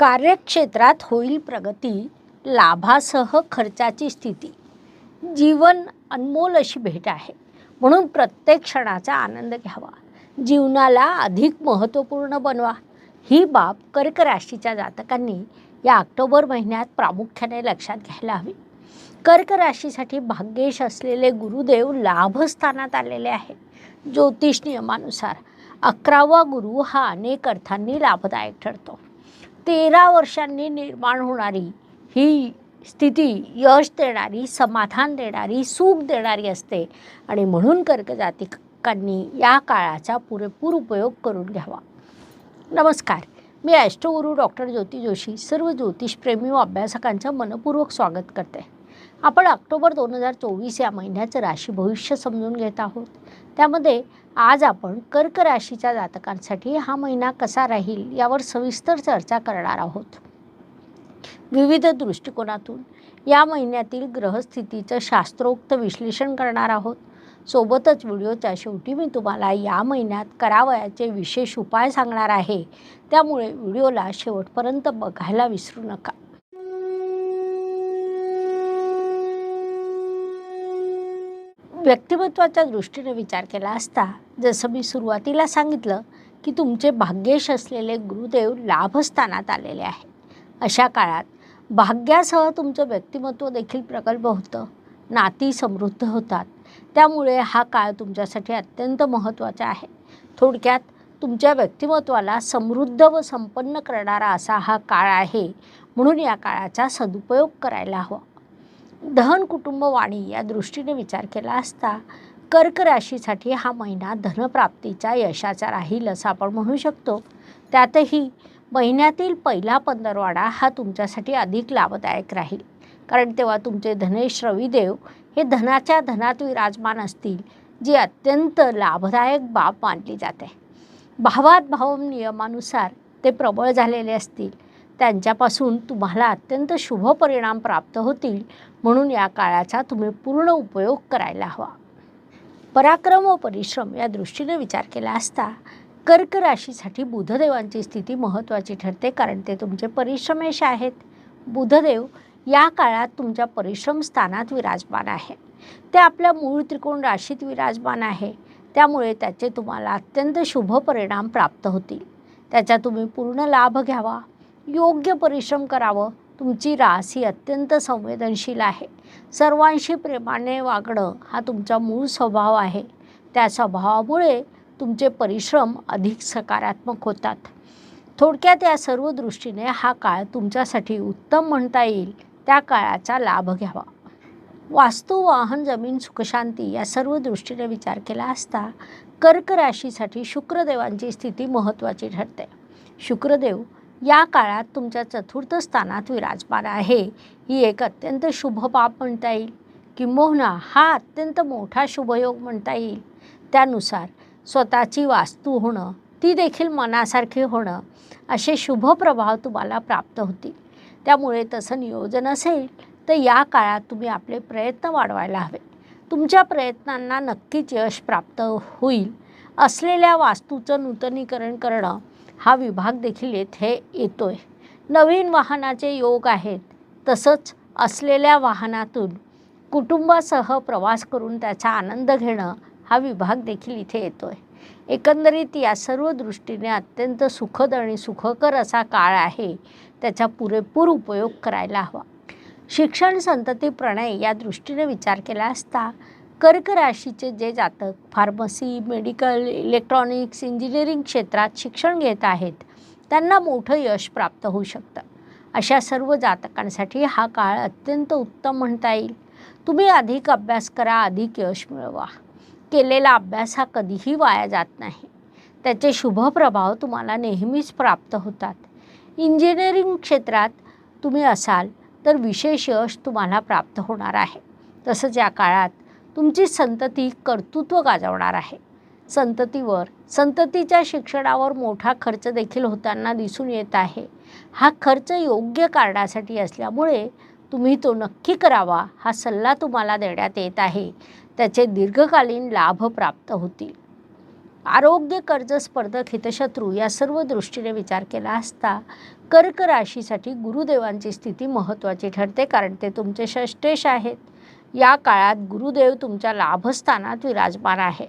कार्यक्षेत्रात होईल प्रगती लाभासह खर्चाची स्थिती. जीवन अनमोल अशी भेट आहे. म्हणून प्रत्येक क्षणाचा आनंद घ्यावा. जीवनाला अधिक महत्त्वपूर्ण बनवा. ही बाब कर्क राशीच्या जातकांनी या ऑक्टोबर महिन्यात प्रामुख्याने लक्षात घ्यायला हवी. कर्क राशीसाठी भाग्येश असलेले गुरुदेव लाभस्थानात आलेले आहेत. ज्योतिष नियमानुसार अकरावा गुरु हा अनेक अर्थांनी लाभदायक ठरतो. तेरा वर्षांनी निर्माण होणारी ही स्थिती यश देणारी समाधान देणारी सुख देणारी असते. आणि म्हणून कर्कजातिकांनी या काळाचा पुरेपूर उपयोग करून घ्यावा. नमस्कार. मी ॲस्ट्रोगुरू डॉक्टर ज्योती जोशी सर्व ज्योतिषप्रेमी व अभ्यासकांचं मनपूर्वक स्वागत करते. आपण ऑक्टोबर दोन हजार चोवीस या महिन्याचं राशी भविष्य समजून घेत आहोत. त्यामध्ये आज आपण कर्क राशीच्या जातकांसाठी हा महिना कसा राहील यावर सविस्तर चर्चा करणार आहोत. विविध दृष्टिकोनातून या महिन्यातील ग्रहस्थितीचं शास्त्रोक्त विश्लेषण करणार आहोत. सोबतच व्हिडिओच्या शेवटी मी तुम्हाला या महिन्यात करावयाचे विशेष उपाय सांगणार आहे. त्यामुळे व्हिडिओला शेवटपर्यंत बघायला विसरू नका. व्यक्तिमत्वाच्या दृष्टीने विचार केला असता जसं मी सुरुवातीला सांगितलं की तुमचे भाग्येश असलेले गुरुदेव लाभस्थानात आलेले आहे अशा काळात भाग्यासह तुमचं व्यक्तिमत्व देखील प्रकल्प होतं. नाती समृद्ध होतात. त्यामुळे हा काळ तुमच्यासाठी अत्यंत महत्त्वाचा आहे. थोडक्यात तुमच्या व्यक्तिमत्वाला समृद्ध व संपन्न करणारा असा हा काळ आहे म्हणून या काळाचा सदुपयोग करायला हवा. धन कुटुंब वाणी या दृष्टीने विचार केला असता कर्क राशीसाठी हा महिना धनप्राप्तीचा यशाचा राहील असं आपण म्हणू शकतो. त्यातही महिन्यातील पहिला पंधरवाडा हा तुमच्यासाठी अधिक लाभदायक राहील. कारण तेव्हा तुमचे धनेश रविदेव हे धनाच्या धनात विराजमान असतील जी अत्यंत लाभदायक बाब मानली जाते. भावात भाव नियमानुसार ते प्रबळ झालेले असतील. त्यांच्यापासून तुम्हाला अत्यंत शुभ परिणाम प्राप्त होतील म्हणून या काळाचा तुम्ही पूर्ण उपयोग करायला हवा. पराक्रम व परिश्रम या दृष्टीने विचार केला असता कर्क राशीसाठी बुधदेवांची स्थिती महत्त्वाची ठरते कारण ते तुमचे परिश्रमेश आहेत. बुधदेव या काळात तुमच्या परिश्रम स्थानात विराजमान आहे. ते आपल्या मूळ त्रिकोण राशीत विराजमान आहे. त्यामुळे त्याचे तुम्हाला अत्यंत शुभ परिणाम प्राप्त होतील. त्याचा तुम्ही पूर्ण लाभ घ्यावा. योग्य परिश्रम करावं. तुमची रास ही अत्यंत संवेदनशील आहे. सर्वांशी प्रेमाने वागणं हा तुमचा मूळ स्वभाव आहे. त्या स्वभावामुळे तुमचे परिश्रम अधिक सकारात्मक होतात. थोडक्यात या सर्व दृष्टीने हा काळ तुमच्यासाठी उत्तम म्हणता येईल. त्या काळाचा लाभ घ्यावा. वास्तू वाहन जमीन सुखशांती या सर्व दृष्टीने विचार केला असता कर्क राशीसाठी शुक्रदेवांची स्थिती महत्त्वाची ठरते. शुक्रदेव या काळात तुमच्या चतुर्थ स्थानात विराजमान आहे. ही एक अत्यंत शुभ बाब म्हणता येईल किंबहुना हा अत्यंत मोठा शुभयोग म्हणता येईल. त्यानुसार स्वतःची वास्तू होणं ती देखील मनासारखी होणं असे शुभ प्रभाव तुम्हाला प्राप्त होतील. त्यामुळे तसं नियोजन असेल तर या काळात तुम्ही आपले प्रयत्न वाढवायला हवे तुमच्या प्रयत्नांना नक्कीच यश प्राप्त होईल. असलेल्या वास्तूचं नूतनीकरण करणं हा विभाग देखील येथे येतो आहे नवीन वाहनाचे योग आहेत. तसंच असलेल्या वाहनातून कुटुंबासह प्रवास करून त्याचा आनंद घेणं हा विभाग देखील इथे येतो आहे एकंदरीत या सर्व दृष्टीने अत्यंत सुखद आणि सुखकर असा काळ आहे. त्याचा पुरेपूर उपयोग करायला हवा. शिक्षण संतती प्रणय या दृष्टीने विचार केला असता कर्क राशीचे जे जातक फार्मसी मेडिकल इलेक्ट्रॉनिक्स इंजिनिअरिंग क्षेत्रात शिक्षण घेत आहेत त्यांना मोठं यश प्राप्त होऊ शकतं. अशा सर्व जातकांसाठी हा काळ अत्यंत उत्तम म्हणता येईल. तुम्ही अधिक अभ्यास करा अधिक यश मिळवा. केलेला अभ्यास हा कधीही वाया जात नाही. त्याचे शुभ प्रभाव तुम्हाला नेहमीच प्राप्त होतात. इंजिनिअरिंग क्षेत्रात तुम्ही असाल तर विशेष यश तुम्हाला प्राप्त होणार आहे. तसंच या काळात तुमची संतती कर्तृत्व गाजवणार आहे. संततीवर संततीच्या शिक्षणावर मोठा खर्च देखील होताना दिसून येत आहे. हा खर्च योग्य कारणासाठी असल्यामुळे तुम्ही तो नक्की करावा हा सल्ला तुम्हाला देण्यात येत आहे. त्याचे दीर्घकालीन लाभ प्राप्त होतील. आरोग्य कर्ज स्पर्धक हितशत्रू या सर्व दृष्टीने विचार केला असता कर्क राशीसाठी गुरुदेवांची स्थिती महत्त्वाची ठरते कारण ते तुमचे षष्टेश आहेत. या काळात गुरुदेव तुमच्या लाभस्थानात विराजमान आहे.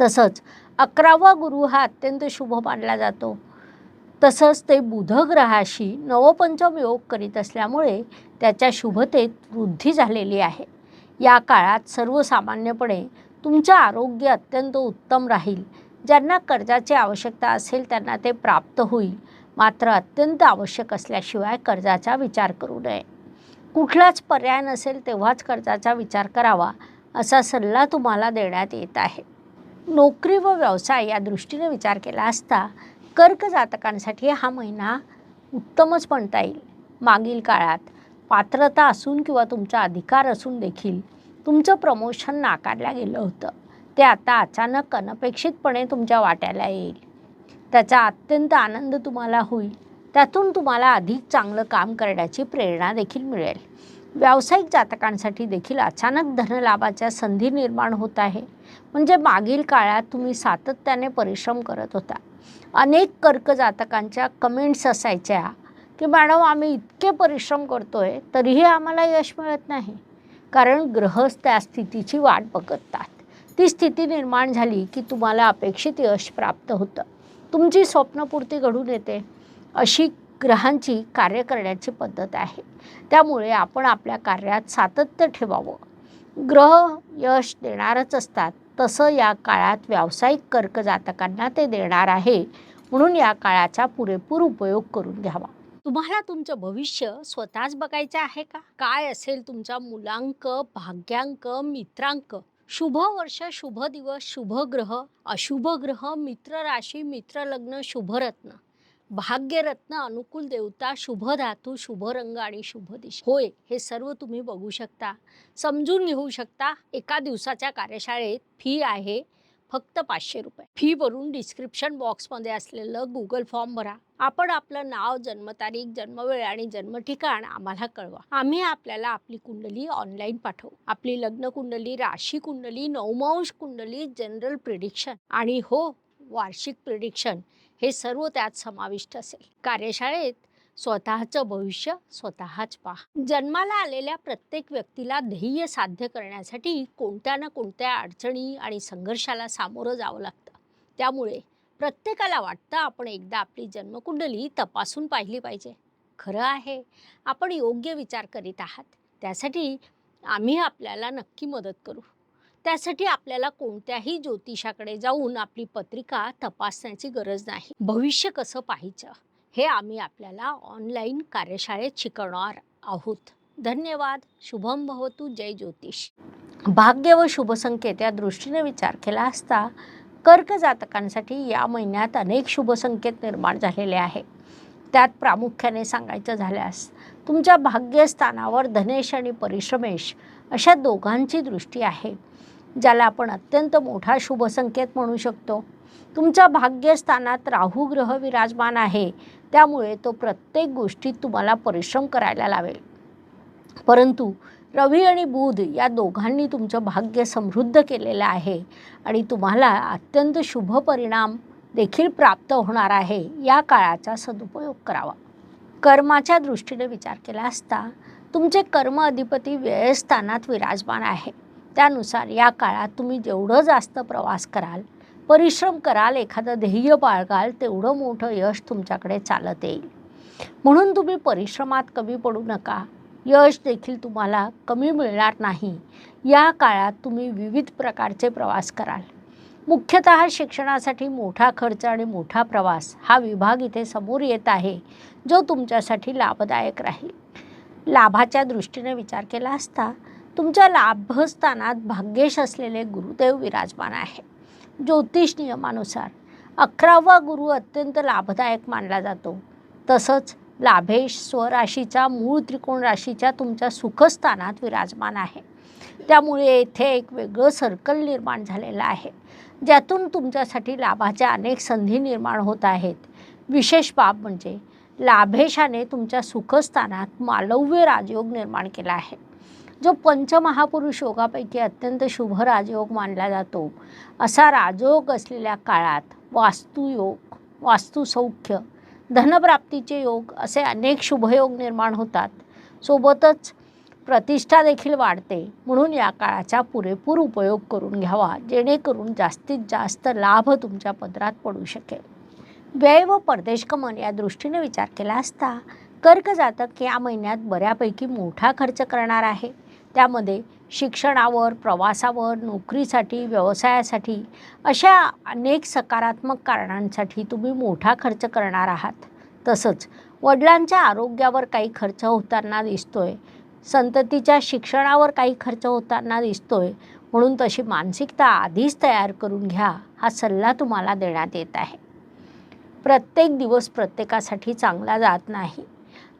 तसंच अकरावा गुरु हा अत्यंत शुभ मानला जातो. तसंच ते बुध ग्रहाशी नवपंचम योग करीत असल्यामुळे त्याच्या शुभतेत वृद्धी झालेली आहे. या काळात सर्वसामान्यपणे तुमचं आरोग्य अत्यंत उत्तम राहील. ज्यांना कर्जाची आवश्यकता असेल त्यांना ते प्राप्त होईल. मात्र अत्यंत आवश्यक असल्याशिवाय कर्जाचा विचार करू नये. कुठलाच पर्याय नसेल तेव्हाच कर्जाचा विचार करावा असा सल्ला तुम्हाला देण्यात येत आहे. नोकरी व व्यवसाय या दृष्टीने विचार केला असता कर्क जातकांसाठी हा महिना उत्तमच म्हणता येईल. मागील काळात पात्रता असून किंवा तुमचा अधिकार असून देखील तुमचं प्रमोशन नाकारलं गेलं होतं. ते आता अचानक अनपेक्षितपणे तुमच्या वाट्याला येईल. त्याचा अत्यंत आनंद तुम्हाला होईल. त्यातून तुम्हाला अधिक चांगलं काम करण्याची प्रेरणा देखील मिळेल. व्यावसायिक जातकांसाठी देखील अचानक धनलाभाच्या संधी निर्माण होत आहे. म्हणजे मागील काळात तुम्ही सातत्याने परिश्रम करत होता. अनेक कर्क जातकांच्या कमेंट्स असायच्या की मॅडम आम्ही इतके परिश्रम करतोय तरीही आम्हाला यश मिळत नाही. कारण ग्रहच त्या स्थितीची वाट बघतात. ती स्थिती निर्माण झाली की तुम्हाला अपेक्षित यश प्राप्त होतं. तुमची स्वप्नपूर्ती घडून येते. अशी ग्रहांची कार्य करण्याची पद्धत आहे. त्यामुळे आपण आपल्या कार्यात सातत्य ठेवावं. ग्रह यश देणारच असतात. तसं या काळात व्यावसायिक कर्क जातकांना ते देणार आहे. म्हणून या काळाचा पुरेपूर उपयोग करून घ्यावा. तुम्हाला तुमचं भविष्य स्वतःच बघायचं आहे का? काय असेल तुमचा मुलांक भाग्यांक मित्रांक? शुभ वर्ष शुभ दिवस शुभ ग्रह अशुभ ग्रह मित्र राशी मित्र लग्न शुभरत्न भाग्यरत्न अनुकूल देवता शुभ धातू शुभ रंग आणि शुभ दिशा. होय हे सर्व तुम्ही बघू शकता. समजून घेऊ शकता एका दिवसाच्या कार्यशाळेत फी आहे फक्त पाचशे रुपये. फी भरून डिस्क्रिप्शन बॉक्समध्ये असलेलं गुगल फॉर्म भरा. आपण आपलं नाव जन्मतारीख जन्मवेळ आणि जन्मठिकाण आम्हाला कळवा. आम्ही आपल्याला आपली कुंडली ऑनलाईन पाठवू. आपली लग्न कुंडली राशी कुंडली नवमांश कुंडली जनरल प्रिडिक्शन आणि हो वार्षिक प्रिडिक्शन हे सर्व त्यात समाविष्ट असेल. कार्यशाळेत स्वतःचं भविष्य स्वतःच पहा. जन्माला आलेल्या प्रत्येक व्यक्तीला ध्येय साध्य करण्यासाठी कोणत्या ना कोणत्या अडचणी आणि संघर्षाला सामोरं जावं लागतं. त्यामुळे प्रत्येकाला वाटतं आपण एकदा आपली जन्मकुंडली तपासून पाहिली पाहिजे. खरं आहे आपण योग्य विचार करीत आहात. त्यासाठी आम्ही आपल्याला नक्की मदत करू. त्यासाठी आपल्याला कोणत्याही ज्योतिषाकडे जाऊन आपली पत्रिका तपासण्याची गरज नाही. भविष्य कसं पाहायचं? हे आम्ही आपल्याला ऑनलाईन कार्यशाळेत शिकवणार आहोत. धन्यवाद. शुभम भवतु. जय ज्योतिष. भाग्य व शुभसंकेत या दृष्टीने विचार केला असता कर्क जातकांसाठी या महिन्यात अनेक शुभसंकेत निर्माण झालेले आहे त्यात प्रामुख्याने सांगायचं झाल्यास तुमच्या भाग्यस्थानावर धनेश आणि परिश्रमेश अशा दोघांची दृष्टी आहे. ज्याला आपण अत्यंत मोठा शुभ संकेत म्हणू शकतो. तुमच्या भाग्यस्थानात राहू ग्रह विराजमान आहे. त्यामुळे तो प्रत्येक गोष्टीत तुम्हाला परिश्रम करायला लावेल. परंतु रवी आणि बुध या दोघांनी तुमचं भाग्य समृद्ध केलेलं आहे आणि तुम्हाला अत्यंत शुभ परिणाम देखील प्राप्त होणार आहे या काळाचा सदुपयोग करावा. कर्माच्या दृष्टीने विचार केला असता तुमचे कर्म अधिपती व्ययस्थानात विराजमान आहे. त्यानुसार या काळात तुम्ही जेवढं जास्त प्रवास कराल परिश्रम कराल एखादं ध्येय बाळगाल तेवढं मोठं यश तुमच्याकडे चालत येईल. म्हणून तुम्ही परिश्रमात कमी पडू नका. यश देखील तुम्हाला कमी मिळणार नाही. या काळात तुम्ही विविध प्रकारचे प्रवास कराल. मुख्यतः शिक्षणासाठी मोठा खर्च आणि मोठा प्रवास हा विभाग इथे समोर येत आहे जो तुमच्यासाठी लाभदायक राहील. लाभाच्या दृष्टीने विचार केला असता तुमच्या लाभस्थानात भाग्येश असलेले गुरुदेव विराजमान आहे ज्योतिष नियमानुसार अकरावा गुरु अत्यंत लाभदायक मानला जातो. तसंच लाभेश स्वराशीचा मूळ त्रिकोण राशीच्या तुमच्या सुखस्थानात विराजमान आहे. त्यामुळे येथे एक वेगळं सर्कल निर्माण झालेलं आहे. ज्यातून तुमच्यासाठी लाभाच्या अनेक संधी निर्माण होत आहेत. विशेष बाब म्हणजे लाभेशाने तुमच्या सुखस्थानात मालव्य राजयोग निर्माण केला आहे. जो पंचमहापुरुष योगापैकी अत्यंत शुभ राजयोग मानला जातो असा राजयोग असलेल्या काळात वास्तुयोग वास्तुसौख्य धनप्राप्तीचे योग असे अनेक शुभयोग निर्माण होतात. सोबतच प्रतिष्ठा देखील वाढते म्हणून या काळाचा पुरेपूर उपयोग करून घ्यावा जेणेकरून जास्तीत जास्त लाभ तुमच्या पदरात पडू शकेल. व्यय व परदेशगमन या दृष्टीने विचार केला असता कर्क जातक या महिन्यात बऱ्यापैकी मोठा खर्च करणार आहे. त्यामध्ये शिक्षणावर प्रवासावर नोकरीसाठी व्यवसायासाठी अशा अनेक सकारात्मक कारणांसाठी तुम्ही मोठा खर्च करणार आहात. तसंच वडिलांच्या आरोग्यावर काही खर्च होताना दिसतोय. संततीच्या शिक्षणावर काही खर्च होताना दिसतोय. म्हणून तशी मानसिकता आधीच तयार करून घ्या हा सल्ला तुम्हाला देण्यात येत आहे. प्रत्येक दिवस प्रत्येकासाठी चांगला जात नाही.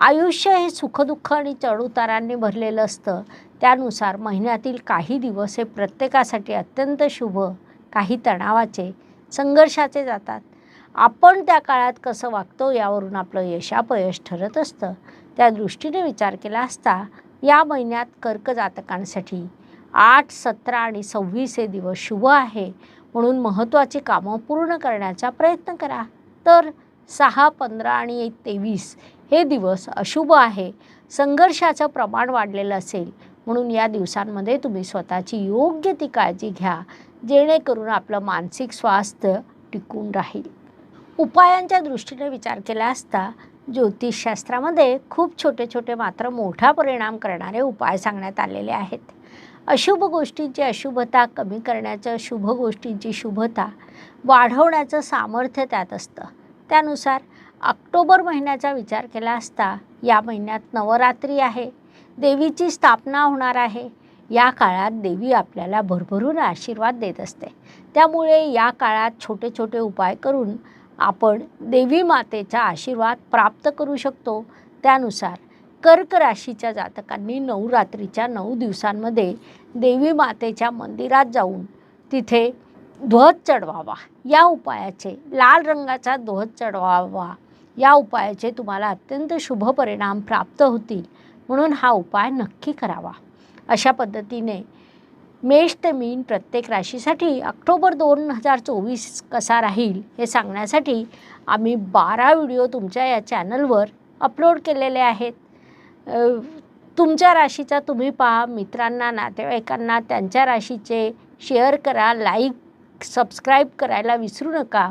आयुष्य हे सुखदुःख आणि चढउतारांनी भरलेलं असतं. त्यानुसार महिन्यातील काही दिवस हे प्रत्येकासाठी अत्यंत शुभ काही तणावाचे संघर्षाचे जातात. आपण त्या काळात कसं वागतो यावरून आपलं यशापयश ठरत असतं. त्या दृष्टीने विचार केला असता या महिन्यात कर्क जातकांसाठी आठ सतरा आणि सव्वीस हे दिवस शुभ आहे. म्हणून महत्त्वाची कामं पूर्ण करण्याचा प्रयत्न करा. तर सहा पंधरा आणि तेवीस हे दिवस अशुभ आहे. संघर्षाचं प्रमाण वाढलेलं असेल. म्हणून या दिवसांमध्ये तुम्ही स्वतःची योग्य ती काळजी घ्या. जेणेकरून आपलं मानसिक स्वास्थ्य टिकून राहील. उपायांच्या दृष्टीने विचार केला असता ज्योतिषशास्त्रामध्ये खूप छोटे छोटे मात्र मोठा परिणाम करणारे उपाय सांगण्यात आलेले आहेत. अशुभ गोष्टींची अशुभता कमी करण्याचं शुभ गोष्टींची शुभता वाढवण्याचं सामर्थ्य त्यात असतं. त्यानुसार ऑक्टोबर महिन्याचा विचार केला असता या महिन्यात नवरात्री आहे देवीची स्थापना होणार आहे. या काळात देवी आपल्याला भरभरून आशीर्वाद देत असते. त्यामुळे या काळात छोटे छोटे उपाय करून आपण देवी मातेचा आशीर्वाद प्राप्त करू शकतो. त्यानुसार कर्क राशीच्या जातकांनी नवरात्रीच्या नऊ दिवसांमध्ये देवी मातेच्या मंदिरात जाऊन तिथे ध्वज चढवावा. या उपायाचे लाल रंगाचा ध्वज चढवावा. या उपायाचे तुम्हाला अत्यंत शुभ परिणाम प्राप्त होतील. म्हणून हा उपाय नक्की करावा. अशा पद्धतीने मेष ते मीन प्रत्येक राशीसाठी ऑक्टोबर दोन हजार चोवीस कसा राहील हे सांगण्यासाठी आम्ही बारा व्हिडिओ तुमच्या या चॅनलवर अपलोड केलेले आहेत. तुमच्या राशीचा तुम्ही पहा मित्रांना नातेवाईकांना त्यांच्या राशीचे शेअर करा लाईक सबस्क्राईब करायला विसरू नका.